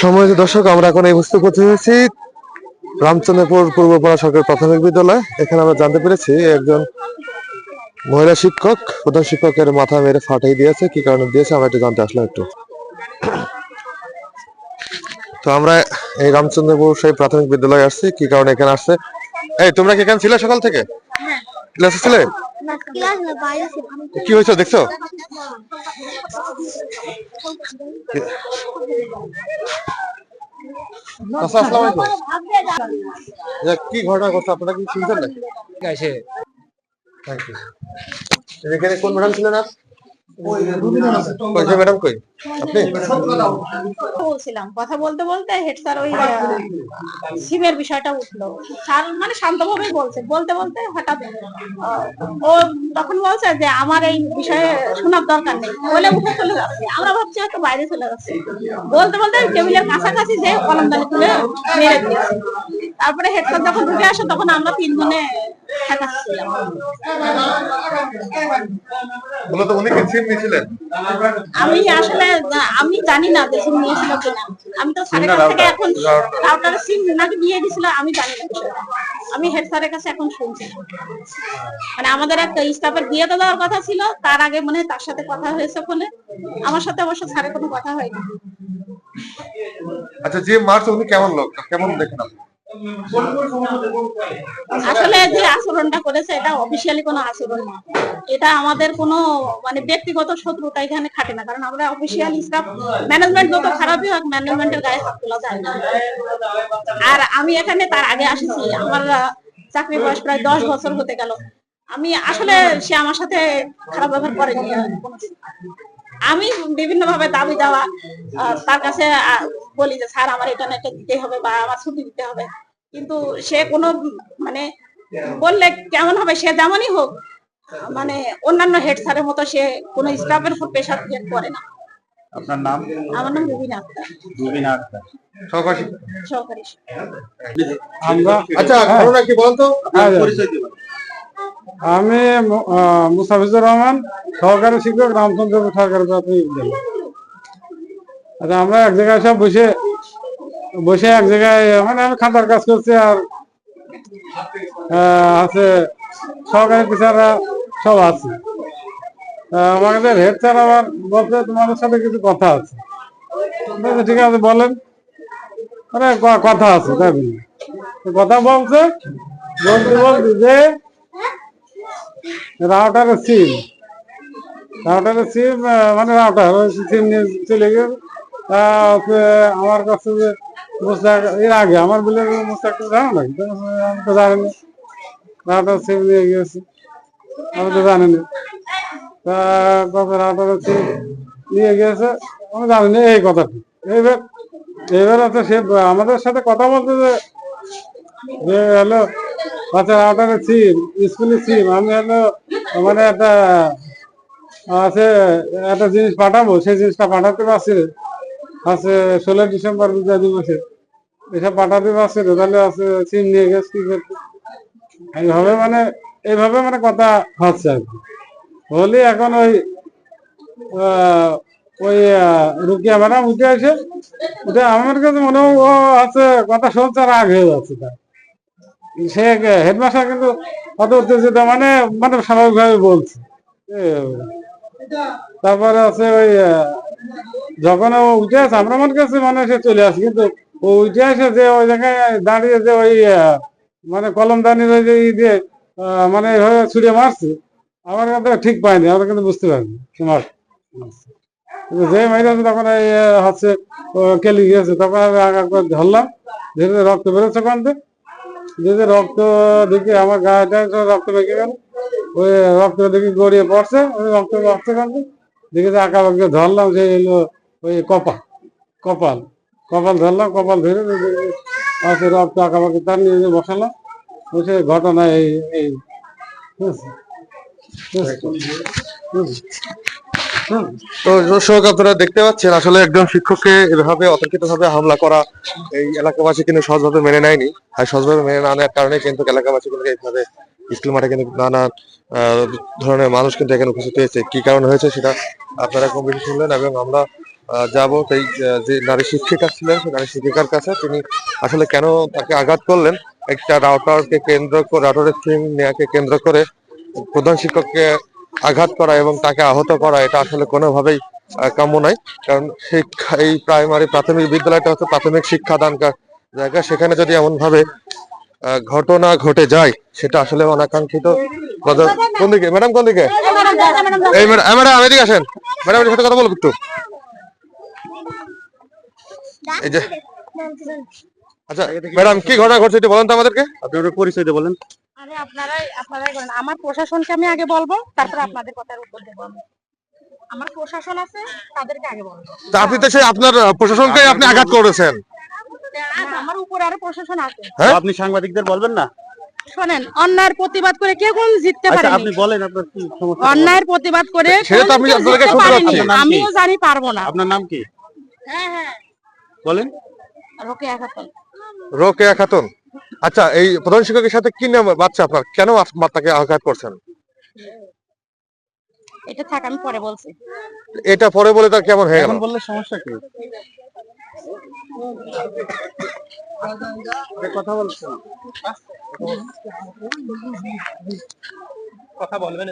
সম্মানিত দর্শক, আমরা এখন এই বস্তু করতে হয়েছি রামচন্দ্রপুর পূর্বপাড়া সরকারি প্রাথমিক বিদ্যালয়। এখানে আমরা জানতে পেরেছি একজন মহিলা শিক্ষক, প্রধান শিক্ষকের মাথা মেরে ফাটাই দিয়েছে। কি কারণে দিয়েছে? আমরা একটু জানতে আসলাম একটু। তো আমরা এই রামচন্দ্রপুর সেই প্রাথমিক বিদ্যালয়ে আসছি কি কারণে এখানে আসছে? এই তোমরা কি এখানে ছিলে সকাল থেকে? ক্লাসে ছিলে? কি হয়েছে দেখছ? আচ্ছা কি ঘটনা ঘটছে? আপনারা কি শুনছেন না থ্যাংক ইউ এখানে কোন ম্যাডাম ছিলেন আর? ম্যাডাম কই? আপনি? বলছিলাম কথা বলতে বলতে হেড স্যার ওই সিমের বিষয়টা উঠল। স্যার মানে শান্তভাবেই বলছে বলতে বলতে হঠাৎ ও তখন বলছে যে আমার এই বিষয়ে শোনার দরকার নেই। বলে উঠে চলে যাচ্ছে। আমরা ভাবছি হয়তো বাইরে চলে যাচ্ছে। বলতে বলতে টেবিলের কাছাকাছি যে কলমদানি তুলে মেরে দিয়েছে। তারপরে হেড স্যার যখন ঢুকে আসে তখন আমরা তিনজনে ঠেকাচ্ছিলাম মূলত উনি কি সিম নিয়েছিলেন আমি আসলে আমি জানি না যে সিম নিয়েছিল কিনা। আমি তো স্যারের কাছ থেকে এখন রাউটার সিম নাকি দিয়ে দিছিল আমি জানি না আমি হেড স্যারের কাছে এখন শুনছি মানে আমাদের একটা স্টাফের দিয়ে তো দেওয়ার কথা ছিল তার আগে মনে হয় তার সাথে কথা হয়েছে ফোনে। আমার সাথে অবশ্য স্যারের কোনো কথা হয়নি। আচ্ছা যে মারছে উনি কেমন লোক? কেমন দেখেন আপনি? আসলে যে আচরণটা করেছে, এটা অফিসিয়ালি কোনো আচরণ না। এটা আমাদের কোনো মানে ব্যক্তিগত শত্রুতা এখানে খাটে না। কারণ আমরা অফিসিয়াল স্টাফ ম্যানেজমেন্ট যত খারাপই হোক ম্যানেজমেন্টের গায়ে হাত তোলা যায় না। আর আমি এখানে তার আগে আসেছি। আমার চাকরি বয়স প্রায় দশ বছর হতে গেল। আমি আসলে সে আমার সাথে খারাপ ব্যবহার করেনি। আমি বিভিন্ন ভাবে দাবি দেওয়া তার কাছে বলি যে, স্যার, আমার এটা দিতে হবে বা আমার ছুটি দিতে হবে। কিন্তু সে কোনো মানে বললে কেমন হবে? সে যেমনই হোক মানে অন্যান্য হেড স্যারের মতো সে কোনো স্টাফের উপর প্রেশার ক্রিয়েট করে না। আপনার নাম? আমার নাম রুবিনা আক্তার। রুবিনা আক্তার। সহকারী সহকারী আমরা আচ্ছা ঘটনা কি বলতো? হ্যাঁ, পরিচয় দিবেন আমি মু- আহ, মুস্তাফিজুর রহমান সহকারী শিক্ষক রামচন্দ্রপুর সরকারি প্রাথমিক বিদ্যালয় আচ্ছা আমরা এক জায়গায় সব বসে বসে এক জায়গায় মানে আমি খাতার কাজ করছি আর আছে সহকারী টিচাররা সব আছে। আমাদের হেড স্যার আবার বলছে তোমাদের সাথে কিছু কথা আছে। বলছে, ঠিক আছে বলেন। মানে কথা আছে তাই। কথা বলছে বলতে বলতে যে রাউটারের সিম রাউটারের সিম মানে রাউটার সিম নিয়ে চলে হচ্ছে আমার কাছে মুস্তাক এর আগে আমার বলে মুস্তাক তো জানো না তো আমি তো জানি না। সিম নিয়ে গেছে আমি তো জানি তা কত রাউটারের সিম নিয়ে গেছে আমি জানি না এই কথাটি। এইবার এবার হচ্ছে সে আমাদের সাথে কথা বলতে যে যে হলো আচ্ছা আপনার সিম স্কুলের সিম আমি হলো মানে একটা, আছে একটা জিনিস পাঠাবো। সেই জিনিসটা পাঠাতে পারছি। আছে ষোলো ডিসেম্বর দিবসে। এসব পাঠাতে পারছি তাহলে আছে, সিম নিয়ে গেছে কি করতে এইভাবে মানে এইভাবে মানে কথা হচ্ছে আর কি। হলে এখন ওই ওই রুকিয়া ম্যাডাম উঠে আসে উঠে আমার কাছে মনে হয় ও আছে, কথা শুনছে আর আগ হয়ে যাচ্ছে তার। সে হেডমাস্টার কিন্তু অত উত্তেজিত মানে মানে স্বাভাবিকভাবে বলছে। তারপরে আছে ওই যখন ও উঠে আসে আমরা মনে কাছে মানে সে চলে আসে, কিন্তু উঠে যে ওই জায়গায় দাঁড়িয়ে যে ওই মানে কলমদানির ওই যে দিয়ে মানে এইভাবে ছুড়ে মারছে, আমার কাছে ঠিক পাইনি, আমরা কিন্তু বুঝতে পারিনি মার কিন্তু যে মাইরাছে তখন হচ্ছে কেলি গিয়েছে, তখন আমি আগা ধরলাম, ধীরে ধীরে রক্ত বেরোচ্ছে কান্দে যদি রক্ত দেখি আমার গায়েটা রক্ত বেঁকে গেল, ওই রক্ত দেখি গড়িয়ে পড়ছে, ওই রক্ত রক্ত কান্দে দেখি যে আঁকা ধরলাম সে এলো ওই কপাল কপাল। কপাল ধরলাম, কপাল ধরে আছে রক্ত আঁকা তার নিয়ে বসালাম বসে ঘটনা এই এই বুঝেছ? বুঝেছ? বুঝেছ? তো দর্শক, আপনারা দেখতে পাচ্ছেন, আসলে একজন শিক্ষককে এভাবে অতর্কিত ভাবে হামলা করা এই এলাকাবাসী কিন্তু সহজভাবে মেনে নেয়নি আর সহজভাবে মেনে না নেওয়ার কারণে কিন্তু এলাকাবাসী কিন্তু এইভাবে স্কুল মাঠে কিন্তু নানা ধরনের মানুষ কিন্তু এখানে উপস্থিত হয়েছে কি কারণে হয়েছে সেটা আপনারা কম বেশি শুনলেন এবং আমরা যাব। সেই যে নারী শিক্ষিকা ছিলেন সেই নারী শিক্ষিকার কাছে তিনি আসলে কেন তাকে আঘাত করলেন? একটা রাউটারকে কেন্দ্র করে রাউটারের সিম নেয়াকে কেন্দ্র করে প্রধান শিক্ষককে আঘাত করা এবং তাকে আহত করা এটা আসলে কোনোভাবেই কাম্য নয়। কারণ শিক্ষা এই প্রাইমারি প্রাথমিক বিদ্যালয়টা হচ্ছে প্রাথমিক শিক্ষাদান কা- জায়গা। সেখানে যদি এমন ভাবে আহ, ঘটনা ঘটে যায় সেটা আসলে অনাকাঙ্ক্ষিত। কোন দিকে? ম্যাডাম কোন দিকে? এই ম্যাডাম এই ম্যাডাম এদিকে আসেন। ম্যাডাম সাথে কথা বলব একটু। এই যে আচ্ছা ম্যাডাম কি ঘটনা ঘটছে একটু বলেন তো আমাদেরকে। আপনি ওটা পরিচয় বলেন। আরে আপনারাই আপনারাই করেন আমার প্রশাসনকে আমি আগে বলব তারপর আপনাদের কথার উত্তর দেবো আমার প্রশাসন আছে তাদেরকে আগে বলব। আপনি তো সেই আপনার প্রশাসনকে আপনি আঘাত করেছেন। আমার উপরে আরও প্রশাসন আছে। হ্যাঁ? আপনি সাংবাদিকদের বলবেন না? শোনেন অন্যায়ের প্রতিবাদ করে কেউ কোন জিততে আচ্ছা পারেনি? আপনি বলেন আপনার কি সমস্যা। অন্যায়ের প্রতিবাদ করে সেটা আমি কেউ শুনতে পাচ্ছি। আমিও জানি পারব না। আপনার নাম কি? হ্যাঁ হ্যাঁ। বলেন। রোকেয়া খাতুন আচ্ছা এই প্রধান শিক্ষকের সাথে কি নাম বাচ্চা আপনার? কেন তাকে আঘাত করছেন? এটা থাক আমি পরে বলছি। এটা পরে বলে তার কেমন হয়ে গেল? বললে সমস্যা কি? কথা বলছেন কথা বলবেন।